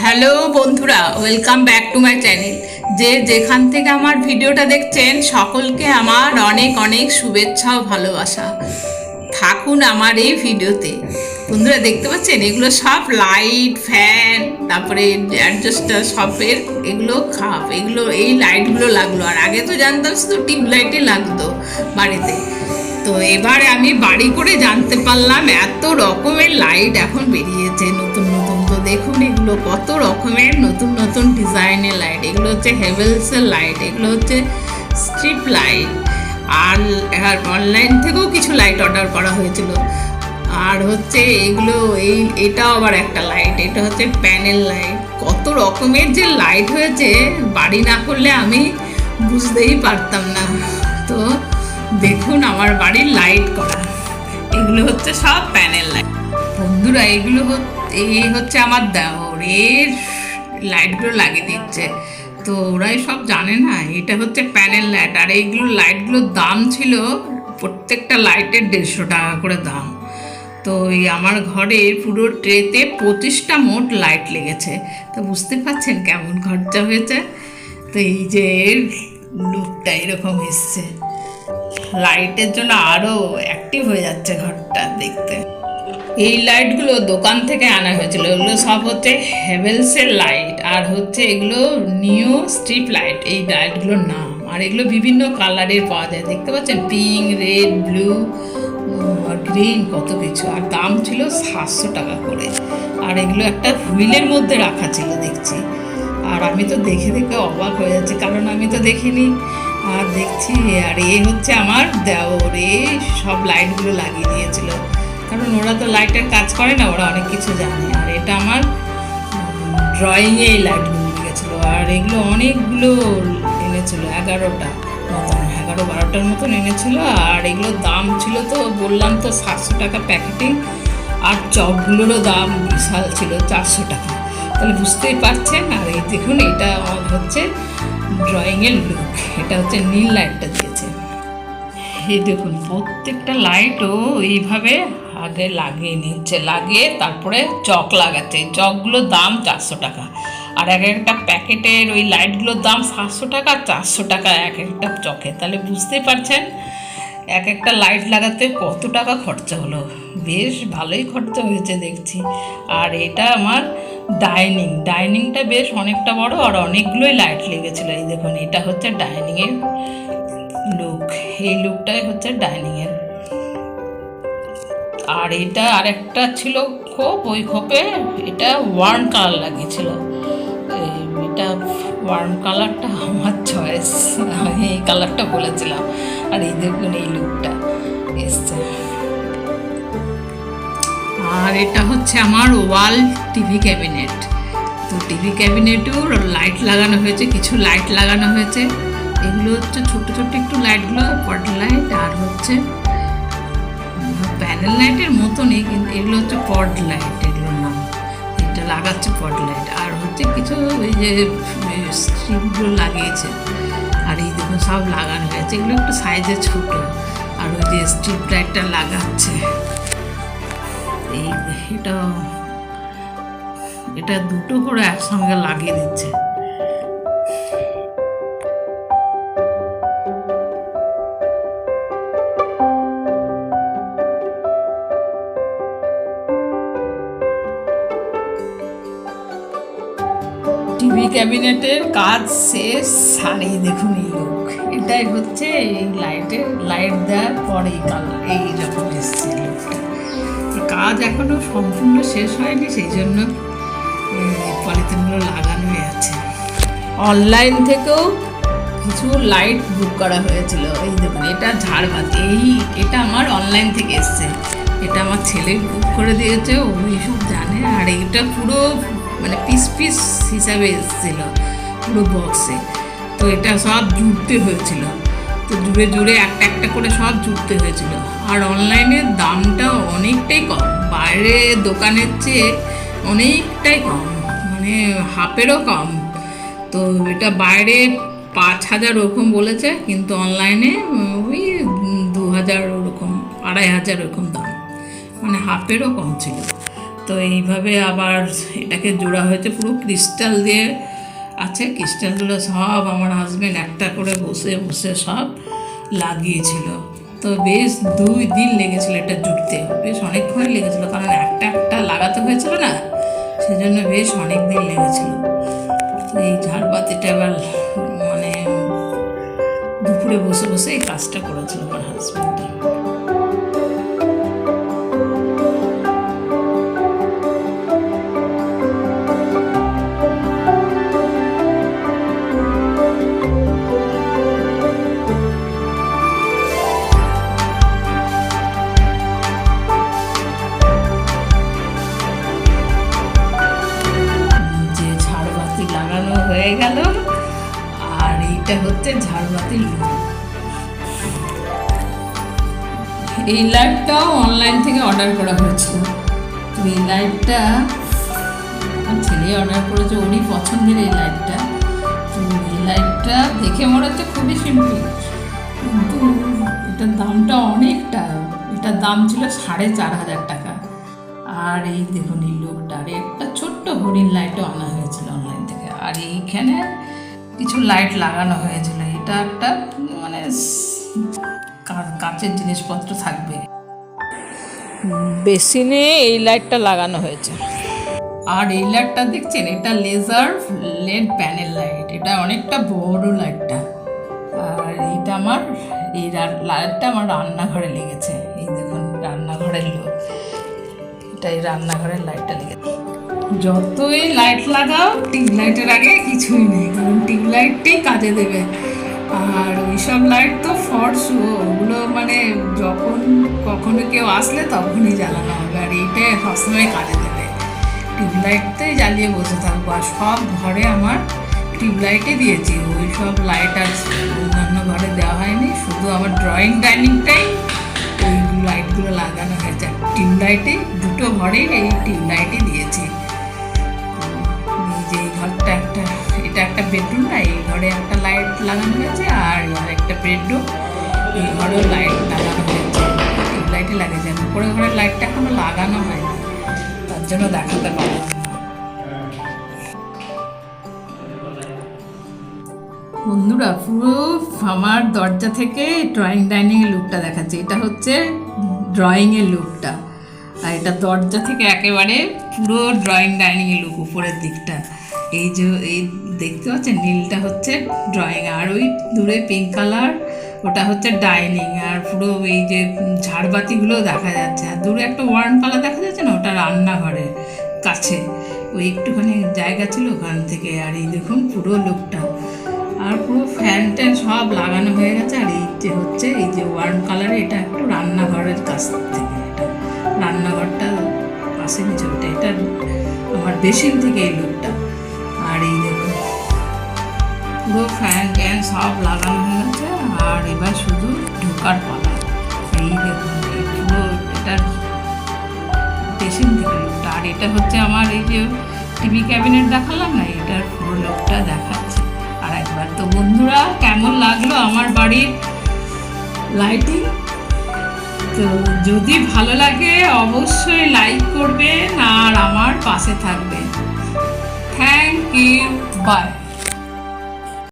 Hello বন্ধুরা welcome back to my channel যে যেখান থেকে আমার ভিডিওটা দেখছেন, সকলকে আমার অনেক অনেক শুভেচ্ছা ও ভালোবাসা। থাকুন আমার এই ভিডিওতে। বন্ধুরা, দেখতে পাচ্ছেন? এগুলো সব লাইট ফ্যান তারপরে অ্যাডজাস্টার সবের এগুলো খাপ এগুলো এই লাইটগুলো লাগল। আর আগে তো জানতাম শুধু টিউব লাইটই লাগতো বাড়িতে। তো এবারে আমি বাড়ি করে জানতে পারলাম, এত রকমের লাইট এখন বেরিয়েছে নতুন নতুন দেখুন এগুলো কত রকমের নতুন নতুন ডিজাইনের লাইট এগুলো হচ্ছে হেভেলসের লাইট এগুলো হচ্ছে স্ট্রিপ লাইট আর আর অনলাইন থেকেও কিছু লাইট অর্ডার করা হয়েছিল। আর হচ্ছে এগুলো এই, এটাও আবার একটা লাইট এটা হচ্ছে প্যানেল লাইট কত রকমের যে লাইট হয়েছে, বাড়ি না করলে আমি বুঝতেই পারতাম না। তো দেখুন আমার বাড়ির লাইট করা। এগুলো হচ্ছে সব প্যানেল লাইট বন্ধুরা, এগুলো হচ্ছে এই হচ্ছে আমার দেওর এর লাইটগুলো লাগিয়ে দিচ্ছে। তো ওরাই সব জানে না, এটা হচ্ছে প্যানেল লাইট আর এইগুলো লাইটগুলোর দাম ছিল প্রত্যেকটা লাইটের দেড়শো টাকা করে দাম। তো এই আমার ঘরে পুরো ট্রেতে পঁচিশটা মোট লাইট লেগেছে। তো বুঝতে পারছেন কেমন খরচা হয়েছে? তো এই যে লুকটা এরকম এসছে। লাইটের জন্য আরও অ্যাক্টিভ হয়ে যাচ্ছে ঘরটা দেখতে। এই লাইটগুলো দোকান থেকে আনা হয়েছিল। এগুলো সব হচ্ছে হেভেলসের লাইট আর হচ্ছে এগুলো নিউ স্ট্রিপ লাইট এই লাইটগুলোর নাম। আর এগুলো বিভিন্ন কালারের পাওয়া যায়। দেখতে পাচ্ছেন? পিঙ্ক রেড ব্লু গ্রিন কত কিছু। আর দাম ছিল সাতশো টাকা করে। আর এগুলো একটা হুইলের মধ্যে রাখা ছিল, দেখছি। আর আমি তো দেখে দেখে অবাক হয়ে যাচ্ছি, কারণ আমি তো দেখিনি। আর দেখছি, আর এ হচ্ছে আমার দেওর। এ সব লাইটগুলো লাগিয়ে দিয়েছিল। ওরা তো লাইটের কাজ করে না, ওরা অনেক কিছু জানে। আর এটা আমার ড্রয়িংয়ে এই লাইটগুলো গেছিল আর এগুলো অনেকগুলো এনেছিলো, এগারোটা। মতন এগারো বারোটার মতন এনেছিল, আর এগুলোর দাম ছিল তো, বললাম তো সাতশো টাকা প্যাকেটিং। আর চপগুলোরও দাম বিশাল ছিল, চারশো টাকা। তাহলে বুঝতেই পারছেন, আর এই দেখুন, এটা হচ্ছে ড্রয়িংয়ের লুক এটা হচ্ছে নীল লাইটটা দিয়েছে। এই দেখুন, প্রত্যেকটা লাইটও এইভাবে আগে লাগিয়ে নিচ্ছে, লাগিয়ে তারপরে চক লাগাচ্ছে। চকগুলোর দাম চারশো টাকা। আর এক একটা প্যাকেটের ওই লাইটগুলোর দাম সাতশো টাকা, চারশো টাকা এক একটা চকে। তাহলে বুঝতে পারছেন, এক একটা লাইট লাগাতে কত টাকা খরচা হলো। বেশ ভালোই খরচা হয়েছে দেখছি। আর এটা আমার ডাইনিং ডাইনিংটা বেশ অনেকটা বড় আর অনেকগুলোই লাইট লেগেছিলো। এই দেখুন, এটা হচ্ছে ডাইনিংয়ের লুক এই লুকটাই হচ্ছে ডাইনিংয়ের আর এটা আর একটা ছিল খোপ, ওই খোপে এটা ওয়ার্ম কালার লাগিয়েছিল। এটা ওয়ার্ম কালারটা আমার চয়েস আমি এই কালারটা বলেছিলাম। আর এই দেখুন এই লুকটা এসছে। আর এটা হচ্ছে আমার ওয়াল টিভি ক্যাবিনেট। তো টিভি ক্যাবিনেটেও লাইট লাগানো হয়েছে, কিছু লাইট লাগানো হয়েছে। এগুলো হচ্ছে ছোট ছোট একটু লাইটগুলো পট লাইট আর হচ্ছে প্যানেল লাইটের মতনই, কিন্তু এগুলো হচ্ছে পড লাইট এগুলোর নাম। এটা লাগাচ্ছে পড লাইট আর হচ্ছে কিছু ওই যে স্ট্রিপগুলো লাগিয়েছে। আর এই দেখুন সব লাগানো হয়েছে। এগুলো একটু সাইজে ছোট। আর ওই যে স্ট্রিপ লাইটটা লাগাচ্ছে। এই এটা এটা দুটো করে একসঙ্গে লাগিয়ে দিচ্ছে। ক্যাবিনেটের কাজ শেষ এই দেখুন এই লোক। এটাই হচ্ছে এই লাইটের লাইট দেওয়ার পরেই কালার এই রকম এসছে কাজ এখনও সম্পূর্ণ শেষ হয়নি, সেই জন্য পলিথিনগুলো লাগানোই আছে। অনলাইন থেকেও কিছু লাইট বুক করা হয়েছিল। এই দেখুন, এটা ঝাড়বাতি। এই, এটা আমার অনলাইন থেকে এসছে। এটা আমার ছেলে বুক করে দিয়েছে, ও সব জানে। আর এইটা পুরো মানে পিস পিস হিসাবে এসেছিল পুরো বক্সে তো এটা সব জুড়তে হয়েছিল। তো জুড়ে জুড়ে একটা একটা করে সব জুড়তে হয়েছিল। আর অনলাইনে দামটা অনেকটাই কম। বাইরে দোকানের চেয়ে অনেকটাই কম। মানে হাফেরও কম। তো এটা বাইরে পাঁচ হাজার ওরকম বলেছে, কিন্তু অনলাইনে ওই দু হাজার ওরকম, আড়াই হাজার ওরকম দাম। মানে হাফেরও কম ছিল। তো এইভাবে আবার এটাকে জোড়া হয়েছে, পুরো ক্রিস্টাল দিয়ে আছে। ক্রিস্টালগুলো সব আমার হাজবেন্ড একটা করে বসে বসে সব লাগিয়েছিল। তো বেশ দুই দিন লেগেছিল এটা জুটতে বেশ অনেকক্ষণই লেগেছিলো, কারণ একটা একটা লাগাতে হয়েছিল না, সেজন্য বেশ অনেক দিন লেগেছিল। এই ঝাড়বাতিটা এবার মানে দুপুরে বসে বসে এই কাজটা করেছিল আমার হাজবেন্ডটা হয়ে গেল। আর এইটা হচ্ছে ঝাড়বাতির লুক এই লাইটটাও অনলাইন থেকে অর্ডার করা হয়েছিল। তো এই লাইটটা আমার ছেলে অর্ডার করেছে ওরই পছন্দের এই লাইটটা। তো এই লাইটটা দেখে মনে হচ্ছে খুবই সিম্পল কিন্তু এটার দামটা অনেকটা, এটার দাম ছিল সাড়ে চার হাজার টাকা। আর এই দেখুন এই লোকটা, আর একটা ছোট্ট হরিণ লাইটও আনা আর এইখানে কিছু লাইট লাগানো হয়েছিল। এটা একটা মানে কাচের জিনিসপত্র থাকবে। বেসিনে এই লাইটটা লাগানো হয়েছে। আর এই লাইটটা দেখছেন এটা লেজার লেড প্যানেল লাইট এটা অনেকটা বড় লাইটটা আর এইটা আমার এই লাইটটা আমার রান্নাঘরে লেগেছে। এই দেখুন রান্নাঘরের লোক এটা এই রান্নাঘরের লাইটটা লেগেছে। যতই লাইট লাগাও লাইটের আগে কিছুই নেই, কারণ লাইটটাই কাজে দেবে। আর ওইসব লাইট তো ফর্স ওগুলো মানে যখন কখনো কেউ আসলে তখনই জ্বালানো হবে, আর এইটাই সবসময় কাজে দেবে। লাইটটাই জ্বালিয়ে বসে থাকব, আর সব ঘরে আমার টিউব লাইটই দিয়েছি ওই সব লাইট আর অন্যান্য ঘরে দেওয়া হয়নি, শুধু আমার ড্রয়িং ডাইনিংটাই ওই লাইটগুলো লাগানো হয়েছে। টিউব লাইটে দুটো ঘরেই এই লাইটই দিয়েছি। যে ঘরটা একটা, এটা একটা বেডরুম না, এই ঘরে একটা লাইট লাগানো হয়েছে আর আর একটা বেডরুম এই ঘরেও লাইট লাগানো হয়েছে। টিউব লাইটই লাগিয়েছে, আর উপরে ঘরের লাইটটা এখনও লাগানো হয়নি। তার জন্য দেখাতে পারলাম বন্ধুরা, পুরো আমার দরজা থেকে ড্রয়িং ডাইনিংয়ের লুকটা দেখাচ্ছে। এটা হচ্ছে ড্রয়িংয়ের লুকটা আর এটা দরজা থেকে একেবারে পুরো ড্রয়িং ডাইনিংয়ের লুক উপরের দিকটা। এই যে, এই দেখতে পাচ্ছেন নীলটা হচ্ছে ড্রয়িং আর ওই দূরে পিঙ্ক কালার ওটা হচ্ছে ডাইনিং আর পুরো এই যে ঝাড়বাতিগুলো দেখা যাচ্ছে। আর দূরে একটা ওয়ার্ন কালার দেখা যাচ্ছে না, ওটা রান্নাঘরের কাছে। ওই একটুখানি জায়গা ছিল ওখান থেকে, আর এই দেখুন পুরো লোকটা। আর পুরো ফ্যান ট্যান সব লাগানো হয়ে গেছে, আর এই যে হচ্ছে, এই যে ওয়ার্ম কালারে এটা একটু রান্নাঘরের কাছ থেকে এটা। রান্নাঘরটা পাশে নিচে ওটা, এটা আমার বেসিন থেকে এই লুকটা। পুরো ফ্যান ট্যান সব লাগানো হয়ে গেছে, আর এবার শুধু ঢোকার পালা। এই দেখুন পুরো এটার থেকে লুকটা আর এটা হচ্ছে আমার এই যে টিভি ক্যাবিনেট দেখালাম না, এটার পুরো লোকটা দেখাচ্ছে। আর একবার তো বন্ধুরা, কেমন লাগল আমার বাড়ির লাইটিং তো যদি ভালো লাগে, অবশ্যই লাইক করবেন আর আমার পাশে থাকবেন। Thank you by